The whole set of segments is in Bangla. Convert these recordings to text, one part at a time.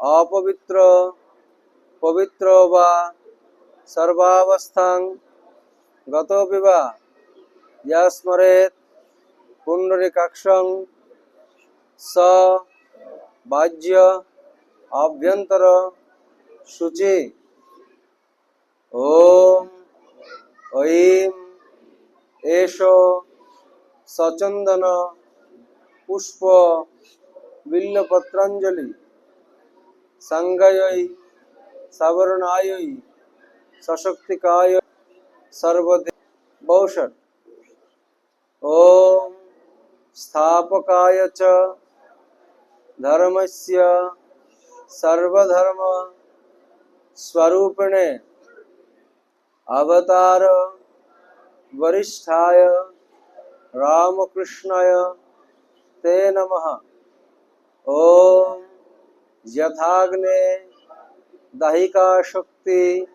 অপবিত্র, পবিত্র বা সর্বাবস্থাং গত বিবা স্মরেত পুণ্ডরিকাক্ষং স বাহ্য আভ্যন্তর শুচি ওম ঐম এষ সচন্দন পুষ্প বিল্লপত্রাঞ্জলি। সংজ্ঞায় সবর্ণায় সশক্তিকায় সর্বদে বৌষট ওম স্থাপকায় চ ধর্মস্য সর্বধর্ম स्वरूपिणे अवतार वरिष्ठाय रामकृष्णाय ते नमः ॐ यथाग्ने दहिका शक्ति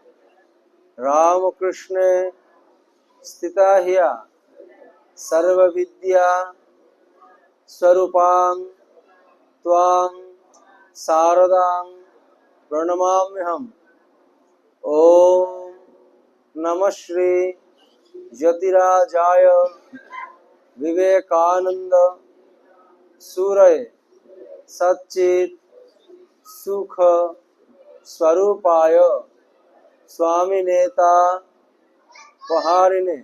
रामकृष्णे स्थिता हिया सर्वविद्या स्वरूपां त्वां शारदां प्रणमाम्यहम्। ओम नमः श्री ज्योतिराजाय विवेकानंद सूरय सच्चित सुख स्वरूपाय स्वामी नेता পহারিনে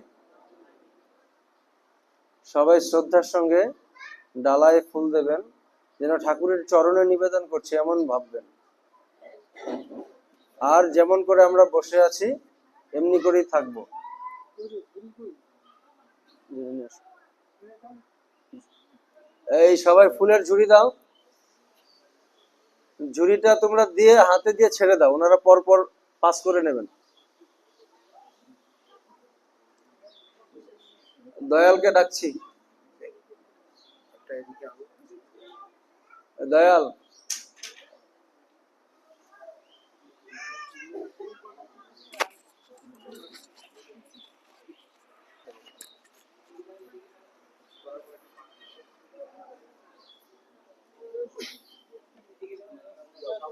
সবাই শ্রদ্ধার সঙ্গে ডালায় ফুল দেবেন যেন ঠাকুরের চরণে নিবেদন করছে এমন ভাববেন আর যেমন করে আমরা বসে আছি এমনি করেই থাকবো এই সবাই ফুলের ঝুড়ি দাও ঝুড়িটা তোমরা দিয়ে হাতে দিয়ে ছেড়ে দাও, ওনারা পরপর পর পাস করে নেবেন। দয়ালকে ডাকছি। দয়াল সবাই সকলে তো গুরু বন্দনা করব সকলে তো ওই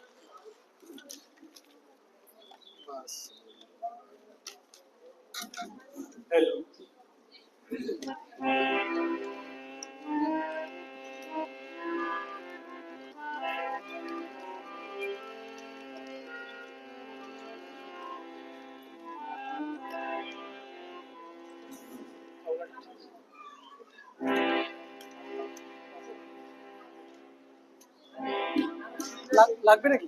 Hello. লাগবে নাকি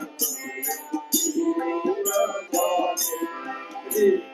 Thank you.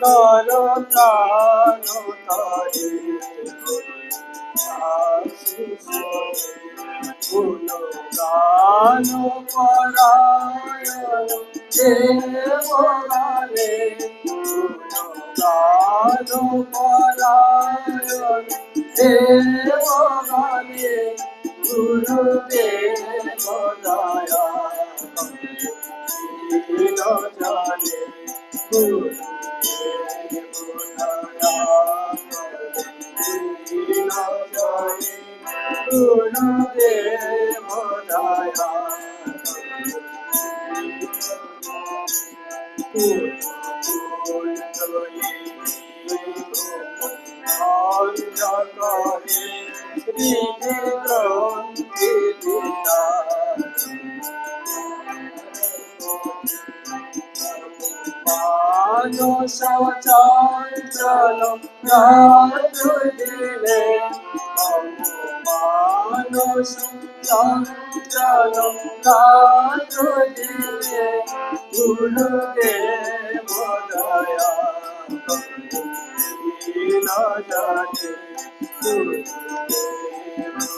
নর প্রাণ তারে গুণগান পরায়ণ দেবগানে গুণগান পরায়ণ দেবগানে গুরুদেব দয়া জানে গুরুদেব দয়া গুরুদেব দয়া চঞ্চল দিলে মানুষ চঞ্চল দিলে গুরুদেব দয়া না জানে গুরুদেব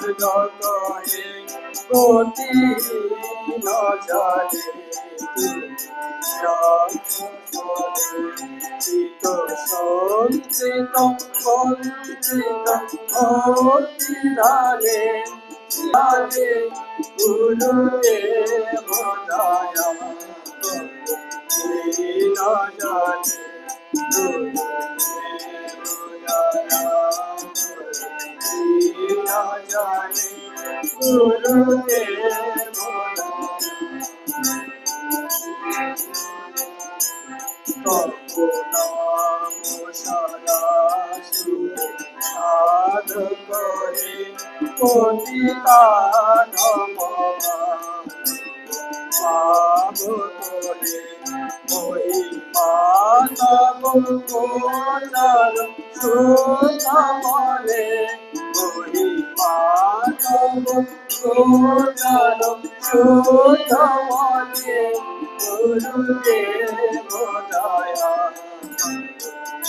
গুরে জানে গতি নজারে চিত সঞ্চিত বঞ্চিত অতিরালে আলে গুরুদেব দয়া নজারে পতিতা নমঃ পাবনে মহিমা তব কোটার সুতমনে মহিমা তব কোটার সুতমনে গুরুদেব দয়া গুরুদেব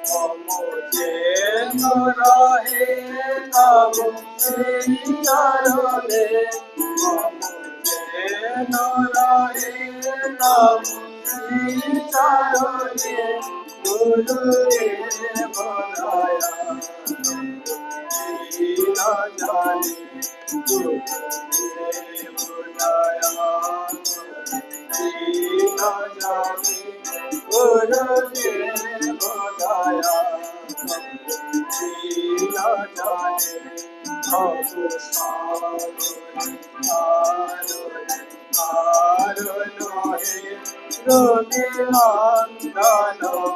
নরহে তব চরণে নরহে তব চরণে গুরুদেব দয়া জানে না জানে গুরুদেব কি না জানে ভব সাগর কারণ কারণ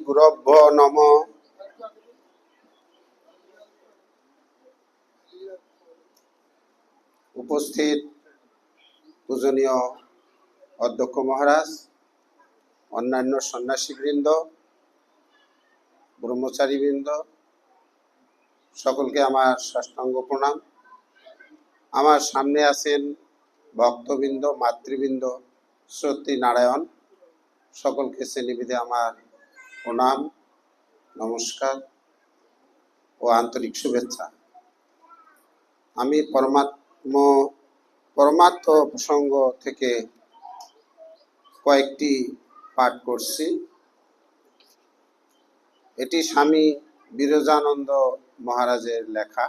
গুরভ্য নম। উপস্থিত পূজনীয় অধ্যক্ষ মহারাজ, অন্যান্য সন্ন্যাসীবৃন্দ, ব্রহ্মচারীবৃন্দ, সকলকে আমার সাষ্টাঙ্গ প্রণাম। আমার সামনে আছেন ভক্তবৃন্দ, মাতৃবৃন্দ সত্যি নারায়ণ। সকলকে শ্রেণীবিধে আমার প্রণাম, নমস্কার ও আন্তরিক শুভেচ্ছা। আমি পরমাত্ম পরমাত্ম প্রসঙ্গ থেকে কয়েকটি পাঠ করছি। এটি স্বামী বিরজানন্দ মহারাজের লেখা।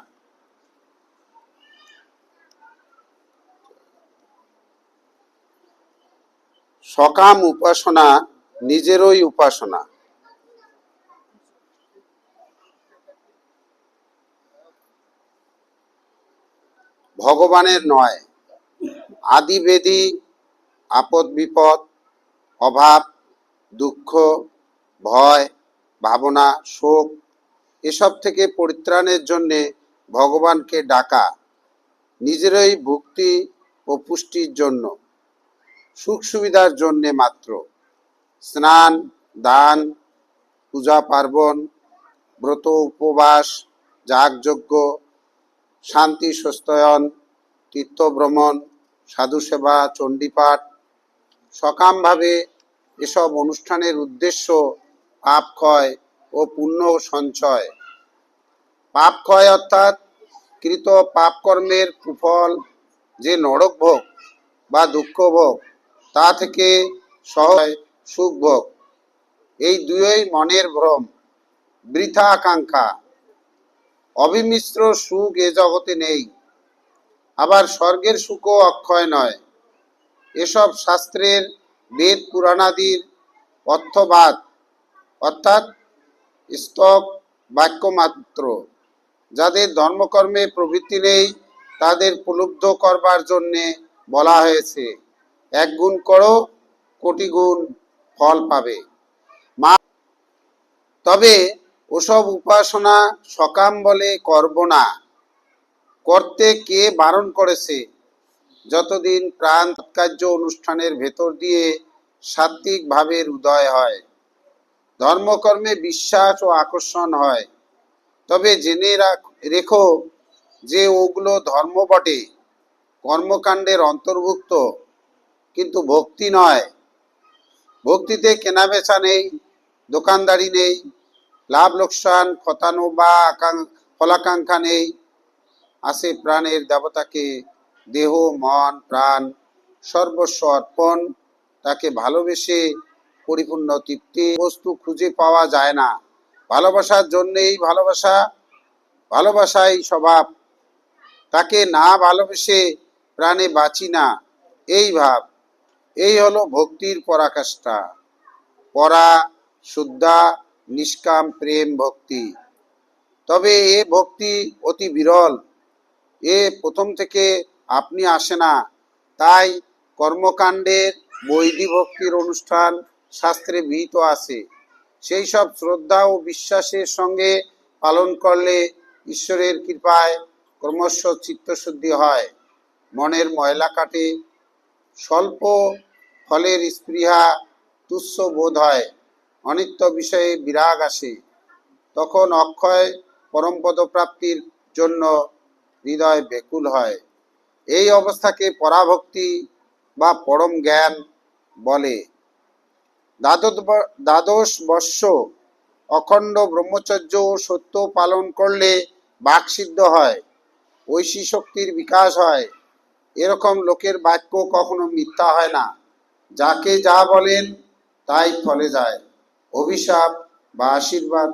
সকাম উপাসনা নিজেরই উপাসনা। ভগবানের নয়। আদিবেদী, আপদ বিপদ, অভাব, দুঃখ, ভয়, ভাবনা, শোক, এসব থেকে পরিত্রাণের জন্যে ভগবানকে ডাকা নিজেরই ভক্তি ও পুষ্টির জন্য সুখ সুবিধার জন্যে মাত্র। স্নান, দান পূজা পার্বণ ব্রত উপবাস যাগযজ্ঞ শান্তি সস্তয়ন তীর্থভ্রমণ, সাধু সেবা, চণ্ডীপাঠ, সকামভাবে এসব অনুষ্ঠানের উদ্দেশ্য পাপ ক্ষয় ও পুণ্য সঞ্চয়। পাপ ক্ষয় অর্থাৎ কৃত পাপ কর্মের কুফল যে নরক ভোগ বা দুঃখ ভোগ, তা থেকে সহজ সুখ ভোগ। এই দুই মনের ভ্রম, বৃথা আকাঙ্ক্ষা। অবিমিশ্র সুখ এ জগতে নেই। আবার স্বর্গের সুখও অক্ষয় নয়। এসব শাস্ত্রের বেদ পুরাণাদির অর্থবাদ, অর্থাৎ স্তব বাক্য মাত্র যাদের ধর্মকর্মে প্রবৃত্তি নেই, তাদের প্রলুব্ধ করবার জন্যে বলা হয়েছে, এক গুণ করো, কোটি গুণ ফল পাবে। মা তবে ওসব উপাসনা সকাম বলে করব না। করতে কে বারণ করেছে? যতদিন প্রাণ কার্য অনুষ্ঠানের ভেতর দিয়ে সাত্বিক ভাবের উদয় হয়, ধর্মকর্মে বিশ্বাস ও আকর্ষণ হয়, তবে জেনে রেখো যে ওগুলো ধর্ম বটে, কর্মকাণ্ডের অন্তর্ভুক্ত, কিন্তু ভক্তি নয়। ভক্তিতে কেনাবেচা নেই, দোকানদারি নেই লাভ, লোকসান, খতানো বা ফলাকাঙ্ক্ষা নেই। আছে প্রাণের দেবতাকে দেহ, মন, প্রাণ সর্বস্ব অর্পণ তাকে ভালোবেসে পরিপূর্ণ তৃপ্তি বস্তু খুঁজে পাওয়া যায় না। ভালোবাসার জন্যেই ভালোবাসা, ভালোবাসাই স্বভাব। তাকে না ভালোবেসে প্রাণে বাঁচি না। এই ভাব, এই হলো ভক্তির পরাকাষ্ঠা। পরা, শুদ্ধা নিষ্কাম প্রেম ভক্তি। তবে এ ভক্তি অতি বিরল। এ প্রথম থেকে আপনি আসে না। তাই কর্মকাণ্ডের বৈধি ভক্তির অনুষ্ঠান শাস্ত্রে বিহিত আছে। সেই সব শ্রদ্ধা ও বিশ্বাসের সঙ্গে পালন করলে ঈশ্বরের কৃপায় ক্রমশ চিত্তশুদ্ধি হয়। মনের ময়লা কাটে। স্বল্প ফলের স্পৃহা তুচ্ছ বোধ হয়। অনিত্য বিষয়ে বিরাগ আসে, তখন অক্ষয় পরমপদ প্রাপ্তির জন্য হৃদয় বেকুল হয়। এই অবস্থাকে পরাভক্তি বা পরম জ্ঞান বলে। দ্বাদশ বর্ষ অখণ্ড ব্রহ্মচর্য সত্য পালন করলে বাকসিদ্ধ হয়, ঐশী শক্তির বিকাশ হয়। এরকম লোকের বাক্য কখনো মিথ্যা হয় না। যাকে যা বলেন তাই ফলে যায়। অভিশাপ বা আশীর্বাদ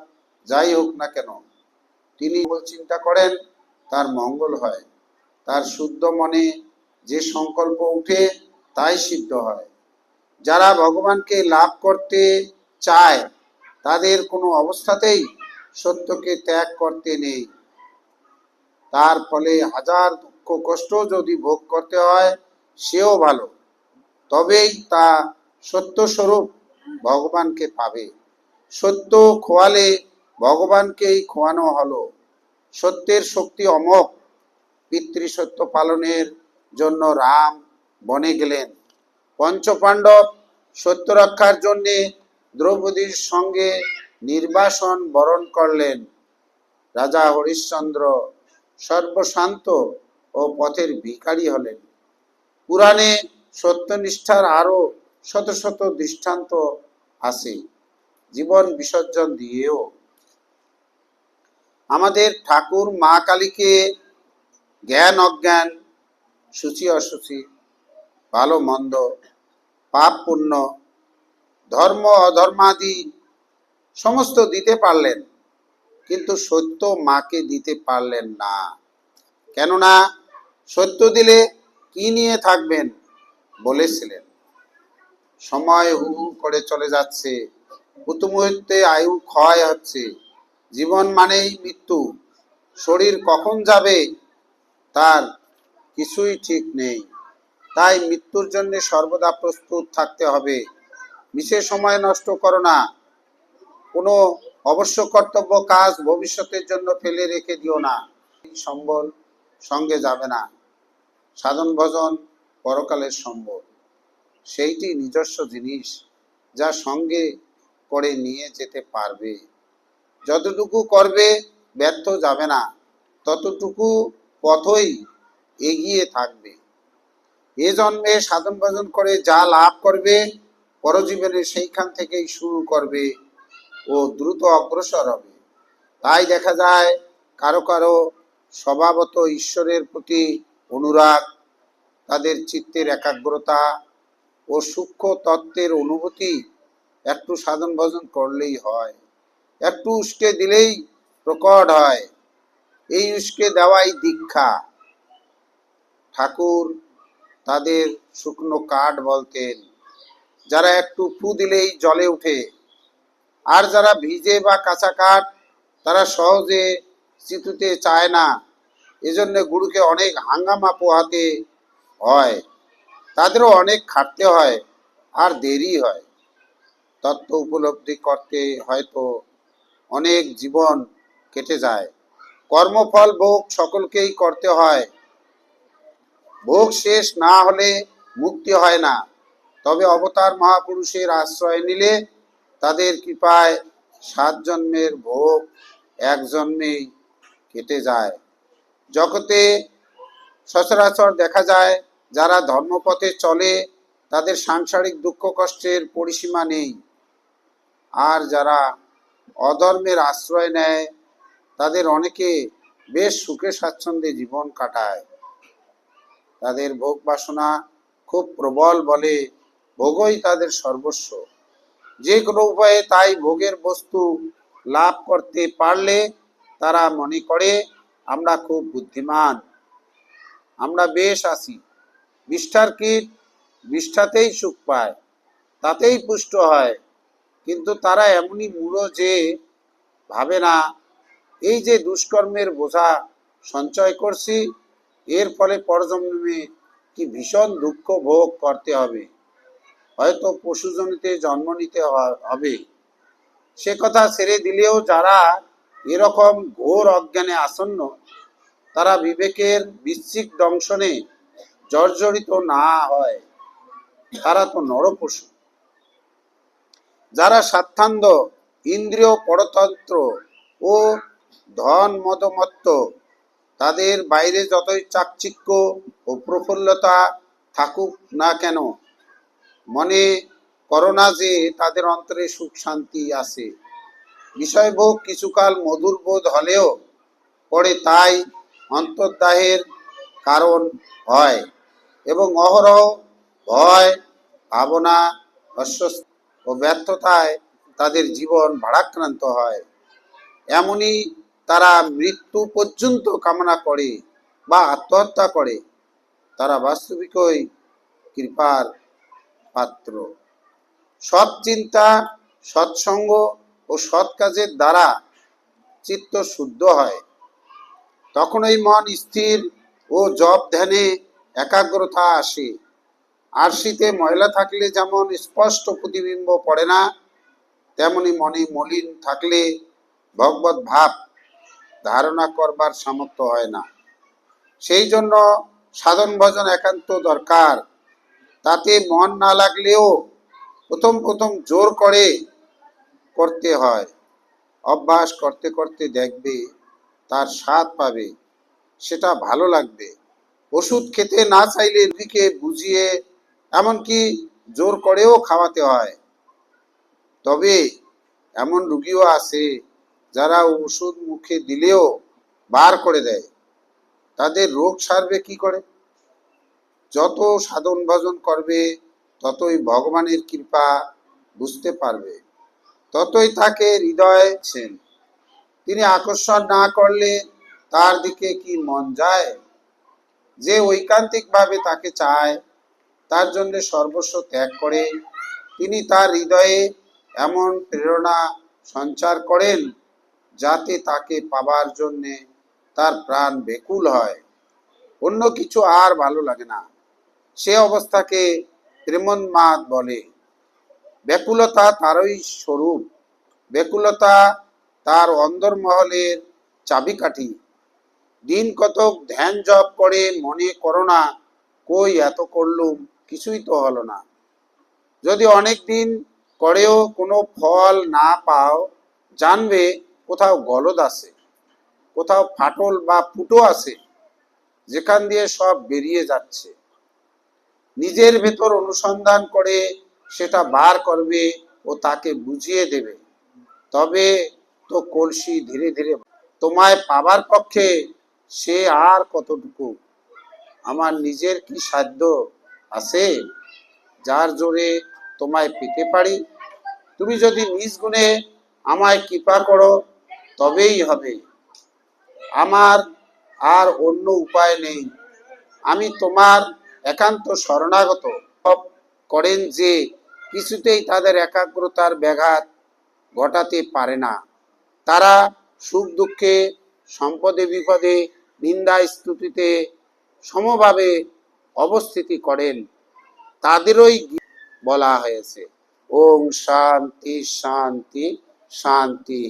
যাই হোক না কেন, তিনি চিন্তা করেন, তার মঙ্গল হয়। তার শুদ্ধ মনে যে সংকল্প উঠে, তাই সিদ্ধ হয়। যারা ভগবানকে লাভ করতে চায়, তাদের কোনো অবস্থাতেই সত্যকে ত্যাগ করতে নেই। তার ফলে হাজার দুঃখ কষ্ট যদি ভোগ করতে হয়, সেও ভালো। তবেই তা সত্য স্বরূপ ভগবানকে পাবে। সত্য খোয়ালে ভগবানকেই খোয়ানো হলো। সত্যের শক্তি অমোঘ। পিতৃসত্য পালনের জন্য রাম বনে গেলেন। পঞ্চপাণ্ডব সত্য রক্ষার জন্যে দ্রৌপদীর সঙ্গে নির্বাসন বরণ করলেন। রাজা হরিশ্চন্দ্র সর্বশান্ত ও পথের ভিখারি হলেন। পুরাণে সত্যনিষ্ঠার আরও শত শত দৃষ্টান্ত আছে। জীবন বিসর্জন দিয়েও। আমাদের ঠাকুর মা কালীকে জ্ঞান, অজ্ঞান, সূচি, অসুচি, ভালো, মন্দ, পাপ, পুণ্য, ধর্ম, অধর্মাদি সমস্ত দিতে পারলেন, কিন্তু সত্য মাকে দিতে পারলেন না। কেননা সত্য দিলে কি নিয়ে থাকবেন বলেছিলেন। সময় হু হু করে চলে যাচ্ছে। প্রতি মুহূর্তে আয়ু ক্ষয় হচ্ছে। জীবন মানেই মৃত্যু। শরীর কখন যাবে তার কিছুই ঠিক নেই। তাই মৃত্যুর জন্য সর্বদা প্রস্তুত থাকতে হবে। বিশেষ সময় নষ্ট করো না। কোনো অবশ্য কর্তব্য কাজ ভবিষ্যতের জন্য ফেলে রেখে দিও না। সম্বল সঙ্গে যাবে না। সাধন ভজন পরকালের সম্বল। সেইটি নিজস্ব জিনিস যা সঙ্গে করে নিয়ে যেতে পারবে। যতটুকু করবে, ব্যর্থ যাবে না। ততটুকু পথই এগিয়ে থাকবে। এ জন্মে সাধন ভজন করে যা লাভ করবে, পরজীবনে সেইখান থেকেই শুরু করবে ও দ্রুত অগ্রসর হবে। তাই দেখা যায়, কারও কারও স্বভাবত ঈশ্বরের প্রতি অনুরাগ, তাদের চিত্তের একাগ্রতা ও সূক্ষ্ম তত্ত্বের অনুভূতি একটু সাধন ভজন করলেই হয়, একটু উস্কে দিলেই প্রকট হয়। এই উস্কে দেওয়াই দীক্ষা। ঠাকুর তাদের শুকনো কাঠ বলতেন, যারা একটু ফু দিলেই জলে উঠে। আর যারা ভিজে বা কাঁচা কাঠ, তারা সহজে চিতুতে চায় না। এজন্য গুরুকে অনেক হাঙ্গামা পোহাতে হয়। তাদেরও অনেক খাটতে হয়, আর দেরি হয়। তত্ত্ব উপলব্ধি করতে হয়তো অনেক জীবন কেটে যায়। কর্মফল ভোগ সকলকেই করতে হয়। ভোগ শেষ না হলে মুক্তি হয় না। তবে অবতার মহাপুরুষের আশ্রয় নিলে তাদের কৃপায় সাত জন্মের ভোগ এক জন্মেই কেটে যায়। জগতে সচরাচর দেখা যায় যারা ধর্মপথে চলে, তাদের সাংসারিক দুঃখ কষ্টের পরিসীমা নেই। আর যারা অধর্মের আশ্রয় নেয়, তাদের অনেকে বেশ সুখে স্বাচ্ছন্দ্যে জীবন কাটায়। তাদের ভোগ বাসনা খুব প্রবল বলে ভোগই তাদের সর্বস্ব। যে কোনো উপায়ে তাই ভোগের বস্তু লাভ করতে পারলে তারা মনে করে, আমরা খুব বুদ্ধিমান। আমরা বেশ আছি। বিষ্ঠার কীট বিষ্ঠাতেই সুখ পায়, তাতেই পুষ্ট হয়। কিন্তু তারা এমনই মূঢ় যে ভাবে না, এই যে দুষ্কর্মের বোঝা সঞ্চয় করছি, এর ফলে পরজন্মে কি ভীষণ দুঃখ ভোগ করতে হবে? হয়তো পশুজনিতে জন্ম নিতে হবে। সে কথা ছেড়ে দিলেও যারা এরকম ঘোর অজ্ঞানে আসন্ন, তারা বিবেকের বিশ্বিক দংশনে জর্জরিত না হয়, তারা তো নরপশু। যারা স্বার্থান্ধ, ইন্দ্রিয় পরতন্ত্র ও ধন মদমত্ত, তাদের বাইরে যতই চাকচিক্য ও প্রফুল্লতা থাকুক না কেন, মনে করোনা যে তাদের অন্তরে সুখ শান্তি আছে। বিষয়ভোগ কিছুকাল মধুর বোধ হলেও পরে তাই অন্তর্দাহের কারণ হয়। এবং অহরহ ভয়, ভাবনা, অস্বস্তি ও ব্যর্থতায় তাদের জীবন ভারাক্রান্ত হয়। এমনই তারা মৃত্যু পর্যন্ত কামনা করে বা আত্মহত্যা করে। তারা বাস্তবিকই কৃপার পাত্র। সৎ চিন্তা সৎসঙ্গ ও সৎ কাজের দ্বারা চিত্ত শুদ্ধ হয়। তখনই মন স্থির ও জপ ধ্যানে একাগ্রতা আসে। আরশিতে ময়লা থাকলে যেমন স্পষ্ট প্রতিবিম্ব পড়ে না, তেমনি মনে মলিন থাকলে ভগবত ভাব ধারণা করবার সামর্থ্য হয় না। সেই জন্য সাধন ভজন একান্ত দরকার। তাতে মন না লাগলেও প্রথম প্রথম জোর করে করতে হয়। অভ্যাস করতে করতে দেখবে তার স্বাদ পাবে, সেটা ভালো লাগবে। ওষুধ খেতে না চাইলে রুগীকে বুঝিয়ে, এমনকি জোর করেও খাওয়াতে হয়। তবে এমন রুগীও আছে যারা ওষুধ মুখে দিলেও বার করে দেয়। তাদের রোগ সারবে কি করে? যত সাধন ভজন করবে, ততই ভগবানের কৃপা বুঝতে পারবে। ততই তাকে হৃদয় তিনি আকর্ষণ না করলে তার দিকে কি মন যায়? যে ঐকান্তিকভাবে তাকে চায়, তার জন্য সর্বস্ব ত্যাগ করে। তিনি তার হৃদয়ে এমন প্রেরণা সঞ্চার করেন যাতে তাকে পাবার জন্যে তার প্রাণ বেকুল হয়। অন্য কিছু আর ভালো লাগে না। সে অবস্থাকে প্রেমন্মাদ বলে। ব্যাকুলতা তারই স্বরূপ। ব্যাকুলতা তার অন্দরমহলের চাবিকাঠি। দিন কতক ধ্যান জপ করে মনে করো না, কই এত করলুম, কিছুই তো হলো না। যদি অনেক দিন করেও কোনো ফল না পাও, জানবে কোথাও গলদ আছে, কোথাও ফাটল বা ফুটো আছে, যেখান দিয়ে সব বেরিয়ে যাচ্ছে। নিজের ভেতর অনুসন্ধান করে সেটা বার করবে ও তাকে বুঝিয়ে দেবে। তবে তো কলসি ধীরে ধীরে তোমায় পাবার পক্ষে সে আর কতটুকু? আমার নিজের কি সাধ্য আছে? যার জোরে তোমায় পেতে পারি? তুমি যদি নিজ গুণে আমায় কৃপা করো, তবেই হবে। আমার আর অন্য উপায় নেই। আমি তোমার একান্ত শরণাগত। করেন যে কিছুতেই তাদের একাগ্রতার ব্যাঘাত ঘটাতে পারে না। তারা সুখ দুঃখে সম্পদে বিপদে নিন্দা স্তুতিতে সমভাবে অবস্থিতি করেন, তাদেরই বলা হয়েছে ওম শান্তি শান্তি শান্তি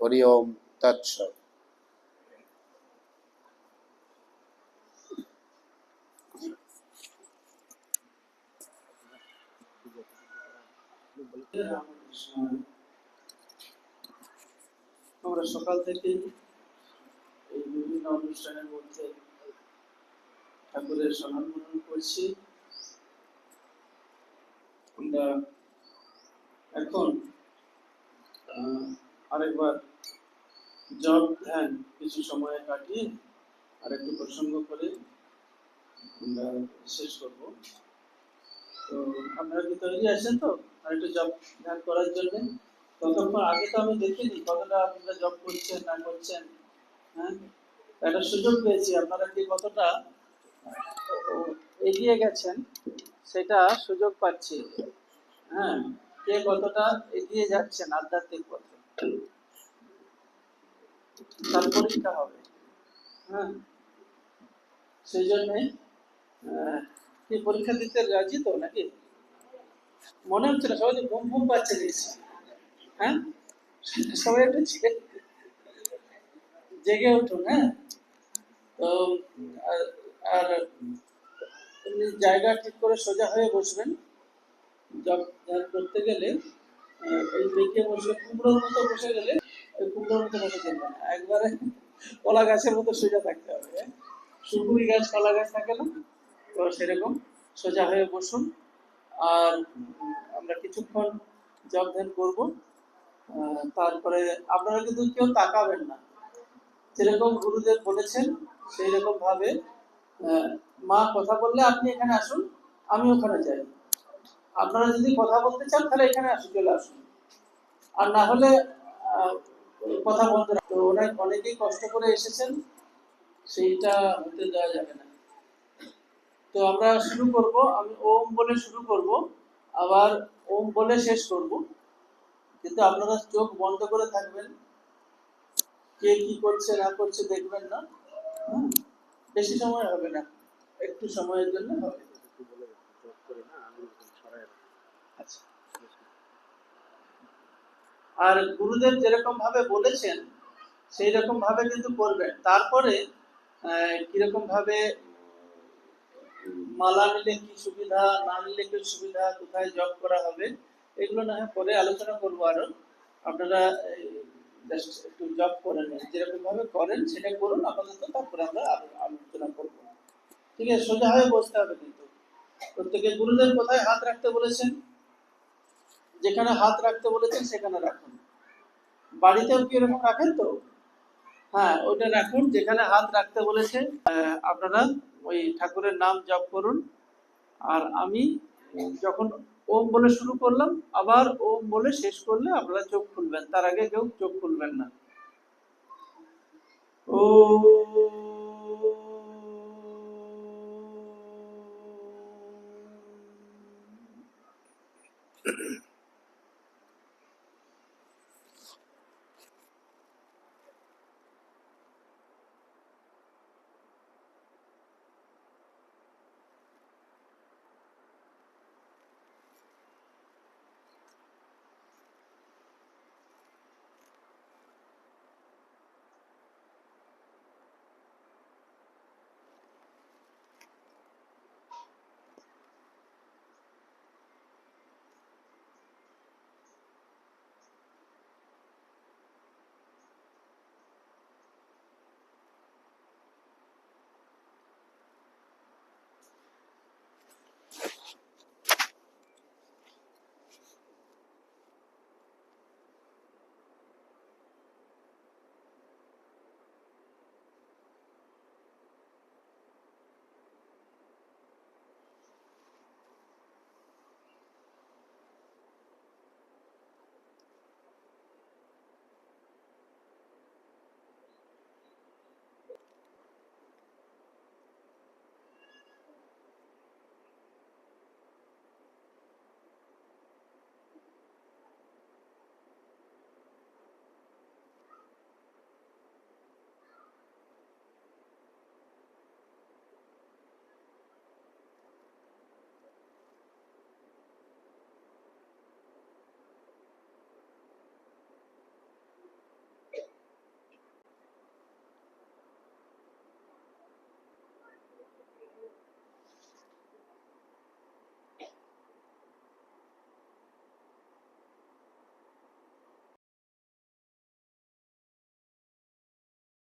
হরি ওম রামকৃষ্ণ। আমরা সকাল থেকে এই বিভিন্ন অনুষ্ঠানের মধ্যে ঠাকুরের স্মরণ করছি। আমরা এখন আরেকবার জব ধ্যান কিছু সময় কাটিয়ে আর একটু প্রসঙ্গ করে আমরা শেষ করব। তো আপনারা কি তৈরি আছেন তো? আর একটু জব ধ্যান করার জন্য? ততক্ষণ আগে তো আমি দেখিনি কতটা আপনারা জব করছেন, না করছেন। হ্যাঁ? একটা সুযোগ পেয়েছি। আপনারা কি কতটা এগিয়ে গেছেন, সেটা সুযোগ পাচ্ছি। হ্যাঁ কে কতটা এগিয়ে যাচ্ছেন আধ্যাত্মিক পথে? তার পরীক্ষা হবে। হ্যাঁ সেই জন্যে কি পরীক্ষা দিতে রাজি তো নাকি? মনে হচ্ছে না, সবাই ঘুম ঘুম পাচ্ছে হ্যাঁ সবাই একটু জে- জেগে উঠুন হ্যাঁ? তো, আর- জায়গা ঠিক করে সোজা হয়ে বসবেন। জব করতে গেলে ওই বেঁকে বসে, কুমড়োর মতো বসে গেলে ওই কুমড়োর মতো বসে চলবে না। একবারে কলা গাছের মতো সোজা থাকতে হবে হ্যাঁ? সুপুরি গাছ, কলা গাছ থাকে না? তো সেরকম সোজা হয়ে বসুন। আর আমরা কিছুক্ষণ জব ধ্যান করব তারপরে আপনারা কিন্তু কেউ তাকাবেন না। যেরকম গুরুদেব বলেছেন সেই রকম ভাবে মা কথা বললে আপনি এখানে আসুন, আমি ওখানে যাই। আপনারা যদি কথা বলতে চান, তাহলে এখানে আসুন, চলে আসুন। আর না হলে কথা বলতে তো অনেক অনেকেই কষ্ট করে এসেছেন, সেইটা হতে দেওয়া যাবে না। তো আমরা শুরু করব, আমি ওম বলে শুরু করব, আবার ওম বলে শেষ করব। কিন্তু আপনারা চোখ বন্ধ করে থাকবেন। কে কি করছে, না করছে দেখবেন না। বেশি সময় হবে না। একটু সময়ের জন্য হবে। আচ্ছা। আর গুরুদেব যেরকম ভাবে বলেছেন সেই রকম ভাবে কিন্তু করবেন। তারপরে কীরকম ভাবে মালা নিলে কি সুবিধা, না নিলে কি সুবিধা, কোথায় জব করা হবে, এগুলো না পরে আলোচনা করব আরও। আপনারা জাস্ট একটু জব করে নেন। যেরকম ভাবে করেন, সেটা করুন, আপাতত তারপরে আমরা আলোচনা করব। ঠিক আছে, সোজা হয়ে বসতে হবে কিন্তু। প্রত্যেকে গুরুদেব কোথায় হাত রাখতে বলেছেন। যেখানে হাত রাখতে বলেছেন, সেখানে রাখুন। বাড়িতেও কি এরকম রাখেন তো? হ্যাঁ ওইটা রাখুন। যেখানে হাত রাখতে বলেছে আপনারা ওই ঠাকুরের নাম জপ করুন। আর আমি যখন ওম বলে শুরু করলাম, আবার ওম বলে শেষ করলে আপনারা চোখ খুলবেন তার আগে কেউ চোখ খুলবেন না ও Mm-hmm.